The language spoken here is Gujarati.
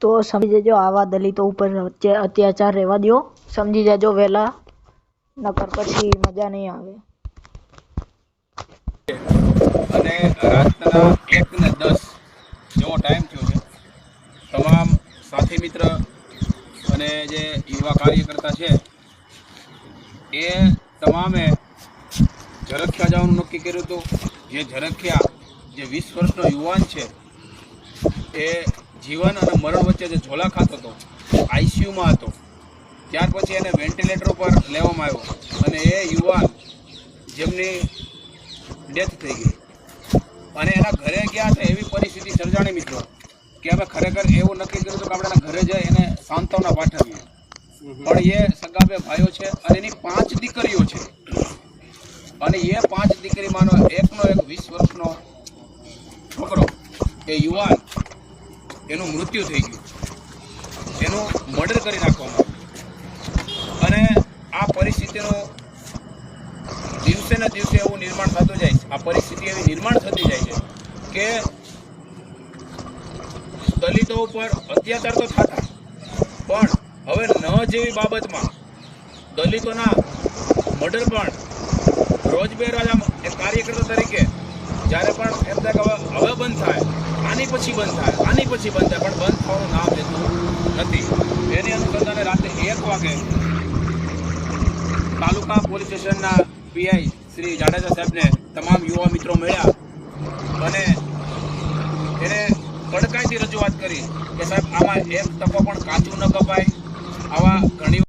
તો સમજી જજો, આવા દલિતો ઉપર અત્યાચાર રહેવા દ્યો. સમજી જજો વહેલા નકર પછી મજા નહીં આવે. અને રાતના એક ને દસ જેવો ટાઈમ થયો છે. તમામ સાથી મિત્ર અને જે યુવા કાર્યકર્તા છે, એ તમામે ઝરખિયા જવાનું નક્કી કર્યું હતું. જે ઝરખિયા જે વીસ વર્ષનો યુવાન છે, એ જીવન અને મરણ વચ્ચે જે ઝોલા ખાતો હતો આઈસીયુમાં હતો, ત્યાર પછી એને વેન્ટિલેટર ઉપર લેવામાં આવ્યો અને એ યુવાન જેમની ડેથ થઈ ગઈ. અને એના ઘરે ગયા તો એવી પરિસ્થિતિ સર્જાણી મિત્રો, કે અમે ખરેખર એવું નક્કી કર્યું હતું કે આપણે એના ઘરે જઈ એને સાંત્વના પાઠવીએ. પણ એ સગા બે ભાઈઓ છે અને એની પાંચ દીકરીઓ છે. અને એ પાંચ દીકરીમાંનો એકનો એક વીસ વર્ષનો છોકરો, એ યુવાન એનું મૃત્યુ થઈ ગયું. એનું મર્ડર કરી નાખવામાં અને આ પરિસ્થિતિનું દિવસે ને દિવસે એવું નિર્માણ થતું જાય છે. આ પરિસ્થિતિ એવી નિર્માણ થતી જાય છે કે દલિતો ઉપર અત્યાચાર તો થતા, પણ હવે ન જેવી બાબતમાં દલિતોના મર્ડર પણ રોજબેરોજ આમ એક કાર્યકર્તા તરીકે જ્યારે પણ એમ થાય કે હવે બંધ થાય, આની પછી બંધ થાય, આની પછી બંધ થાય, પણ બંધ થવાનું નામ લેતું નથી. એની અનુસંધાને રાતે એક વાગે તાલુકા પોલીસ સ્ટેશનના પીઆઈ શ્રી જાડેજા સાહેબને તમામ યુવા મિત્રો મળ્યા અને એને કડકાઈથી રજૂઆત કરી કે સાહેબ, આમાં એક ટકો પણ કાચું ન કપાય, આવા ઘણી